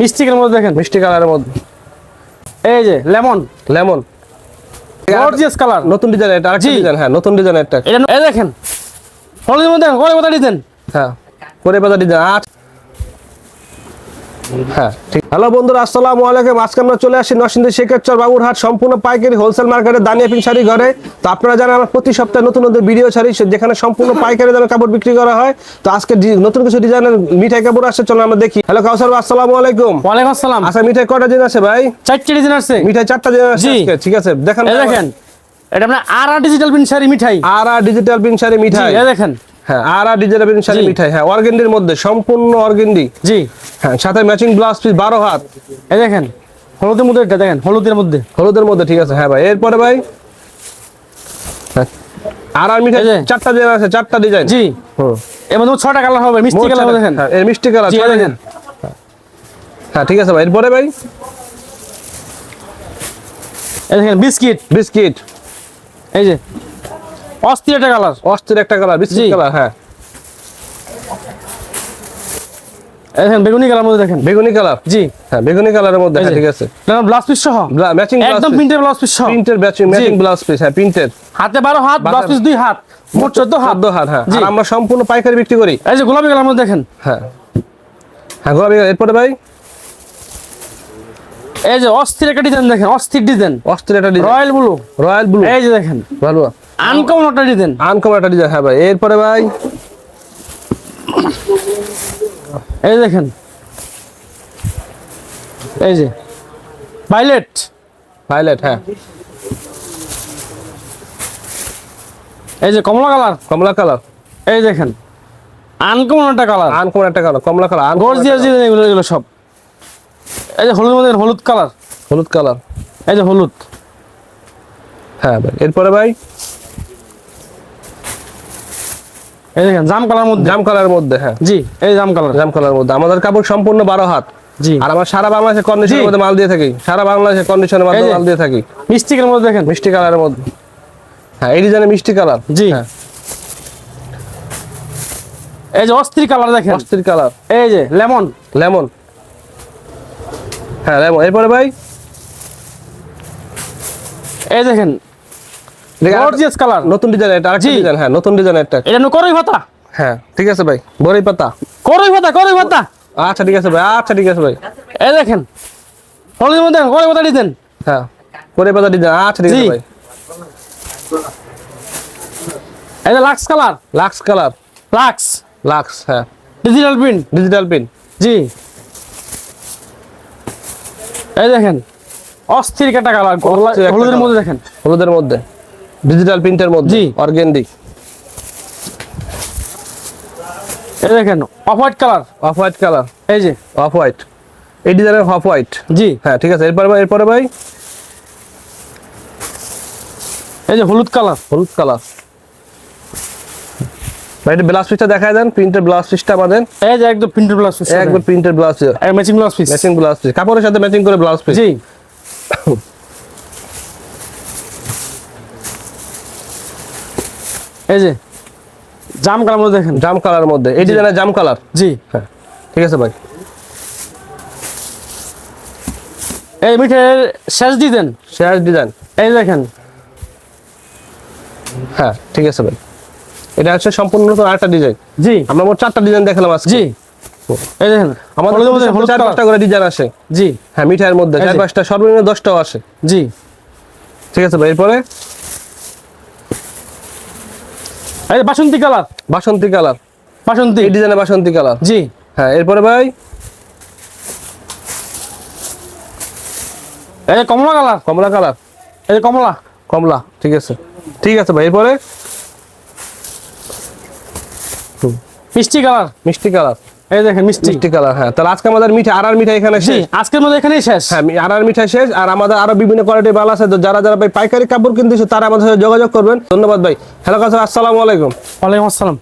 মিষ্টিকের মধ্যে দেখেন? মিষ্টি কালারের মধ্যে। এই যে লেমন। লেমন। গর্জিয়াস কালার নতুন ডিজাইন এটা আরেকটা ডিজাইন হ্যাঁ নতুন ডিজাইন একটা। এটা এই দেখেন। হলুদের মধ্যে কথা দিতেন হ্যাঁ করে পাতা ডিজাইন আট হ্যাঁ ঠিক। হ্যালো বন্ধুরা আসসালামু আলাইকুম। আজকে আমরা চলে আসি নরসিংদী শেখেরচর বাবুরহাট সম্পূর্ণ পাইকারি হোলসেল মার্কেটে দানিয়া পিন শাড়ি ঘরে। তো আপনারা জানেন আমরা প্রতি সপ্তাহে নতুন নতুন ভিডিও ছাড়ি যেখানে সম্পূর্ণ পাইকারি দামে কাপড় বিক্রি করা হয়। তো আজকে নতুন কিছু ডিজাইনের মিঠাই কাপড় আসছে চলো আমরা দেখি। হ্যালো কাউসার আসসালামু আলাইকুম। ওয়ালাইকুম আসসালাম। আচ্ছা মিঠাই কটা দিন আছে ভাই? চারটে ডিজাইন আসছে মিঠাই চারটা দিন আছে ঠিক আছে। দেখেন দেখেন এটা আপনার আর আর ডিজিটাল পিন শাড়ি মিঠাই। আর আর ডিজিটাল পিন শাড়ি মিঠাই। দেখেন। হ্যাঁ আর আর শাড়ি মিঠাই হ্যাঁ অর্গেন্ডির মধ্যে সম্পূর্ণ অর্গেন্ডি জি। হ্যাঁ সাথে ম্যাচিং ব্লাউজ পিস বারো হাত। এই দেখেন হলুদের মধ্যে এটা দেখেন হলুদের মধ্যে। হলুদের মধ্যে ঠিক আছে হ্যাঁ ভাই এরপরে ভাই হ্যাঁ। আর আর মিঠাই চারটা ডিজাইন আছে চারটা ডিজাইন জি। হুম। এর মধ্যে ছটা কালার হবে মিষ্টি কালার দেখেন। হ্যাঁ, এর মিষ্টি কালার দেখেন। হ্যাঁ ঠিক আছে ভাই এরপরে ভাই? এই দেখেন বিস্কিট। বিস্কিট। এই যে অস্থির একটা কালার। অস্থির একটা কালার বিস্কিট কালার হ্যাঁ। দেখেন বেগুনি কালার মধ্যে দেখেন। বেগুনি কালার? জি। হ্যাঁ বেগুনি কালারের মধ্যে এই হ্যাঁ যে। ঠিক আছে। ব্লাউজ পিস সহ। ম্যাচিং একদম প্রিন্টের ব্লাউজ পিস সহ। প্রিন্টের ম্যাচিং ম্যাচিং ব্লাউজ পিস হ্যাঁ প্রিন্টের হাতে বারো হাত ব্লাউজ পিস দুই হাত মোট চোদ্দ হাত। চোদ্দ হাত হ্যাঁ। আর আমরা সম্পূর্ণ পাইকারি বিক্রি করি। এই যে গোলাপি কালার মধ্যে দেখেন। হ্যাঁ। হ্যাঁ গোলাপি এরপরে ভাই? এই যে অস্থির একটা ডিজাইন দেখেন অস্থির ডিজাইন অস্থির একটা design royal blue royal blue এই যে দেখেন। ভালো। আনকমন একটা ডিজাইন। আনকমন একটা ডিজাইন হ্যাঁ ভাই। এরপরে ভাই? এই দেখেন। এই যে ভাইলেট ভাইলেট হ্যাঁ। এই যে কমলা কালার। কমলা কালার। এই দেখেন আনকমন একটা কালার। আনকমন একটা কালার কমলা কালার গর্জিয়াস ডিজাইন এগুলো এগুলো সব। এই যে হলুদ মধ্যে হলুদ কালার। হলুদ কালার। এই যে হলুদ। হ্যাঁ ভাই। এরপরে ভাই? এই দেখেন জাম কালার মধ্যে। জাম কালারের মধ্যে হ্যাঁ। জি। এই জাম কালার। জাম কালার মধ্যে। আমাদের কাপড় সম্পূর্ণ বারো হাত। জি। আর আমার সারা বাংলাদেশে কন্ডিশনের মধ্যে মাল দিয়ে থাকি। সারা বাংলাদেশে কন্ডিশনের মধ্যে মাল দিয়ে থাকি। মিষ্টিকের মধ্যে দেখেন। মিষ্টি কালারের মধ্যে। হ্যাঁ এই ডিজাইনের মিষ্টি কালার। জি। হ্যাঁ। এই যে অস্থির কালার দেখেন। অস্থির কালার। এই যে লেমন। লেমন। হ্যাঁ লেমন। এরপরে ভাই? এই দেখেন গর্জিয়াস কালার নতুন ডিজাইন এটা আরেকটা ডিজাইন হ্যাঁ নতুন ডিজাইন এটা নো করই ভাতা হ্যাঁ ঠিক আছে ভাই বড়ই পাতা। করই ভাতা করই ভাতা আচ্ছা ঠিক আছে ভাই আচ্ছা ঠিক আছে ভাই। এই দেখেন হলুদের মধ্যে করই ভাতা দিতেন হ্যাঁ বড়ই পাতা ডিজাইন আচ্ছা ঠিক আছে ভাই। যে Lux colour Lux colour Lux Lux হ্যাঁ। ডিজিটাল প্রিন্ট ডিজিটাল পিন জি। এই দেখেন অস্থির একটা কালার হলুদের মধ্যে দেখেন। হলুদের মধ্যে। ডিজিটাল প্রিন্টের মধ্যে। অর্গেন্ডি এই দেখেন off white colour off white colour এই যে। অফ হোয়াইট এই ডিজাইনের অফ হোয়াইট জি। হ্যাঁ ঠিক আছে। এরপরে ভাই এরপরে ভাই? এই যে হলুদ কালার হলুদ কালার ভাই এটা ব্লাউজ পিসটা দেখায় দেন। প্রিন্টের ব্লাউজ পিসটা আমাদের। এই যে একদম প্রিন্টেড ব্লাউজ পিস একবার প্রিন্টের blouse matching blouse piece matching blouse piece কাপড়ের সাথে ম্যাচিং করে ব্লাউজ পিস জি। এই যে জাম কালার মধ্যে দেখেন। জাম কালার মধ্যে। এই ডিজাইনের জাম কালার? জি। হ্যাঁ। ঠিক আছে ভাই। এই মিঠের শেষ দিতেন শেষ ডিজাইন। এই দেখেন। হ্যাঁ ঠিক আছে ভাই। এটা হচ্ছে সম্পূর্ণ নতুন আরেকটা ডিজাইন। জি। আমরা মোট চারটা ডিজাইন দেখালাম আজকে। জি। এই দেখেন আমাদের মধ্যে চার পাঁচটা করে ডিজাইন আসে। জি। হ্যাঁ মিঠাইয়ের মধ্যে চার। পাঁচটা সর্বনিম্ন দশটাও আসে। জি। ঠিক আছে ভাই এরপরে এই যে বাসন্তী কালার। বাসন্তী কালার। বাসন্তী? এই ডিজাইনের বাসন্তী কালার। জি। হ্যাঁ এরপরে ভাই? এই কমলা কালার। কমলা কালার। এই কমলা। কমলা ঠিক আছে। ঠিক আছে ভাই এরপরে? মিষ্টি কালার। মিষ্টি কালার। এই দেখেন মিষ্টি। মিষ্টি কালার হ্যাঁ। তাহলে আজকে আমাদের মিঠাই আর আর মিঠাই এখানে শেষ। আজকের মধ্যে এখানেই শেষ। হ্যাঁ আর আর মিঠাই শেষ আর আমাদের আরও বিভিন্ন কোয়ালিটির মাল আছে যারা যারা ভাই পাইকারি কাপড় কিনতেছে তারা আমাদের সাথে যোগাযোগ করবেন। ধন্যবাদ ভাই। হ্যালো কাছে আসসালামু আলাইকুম। ওয়ালাইকুম আসসালাম।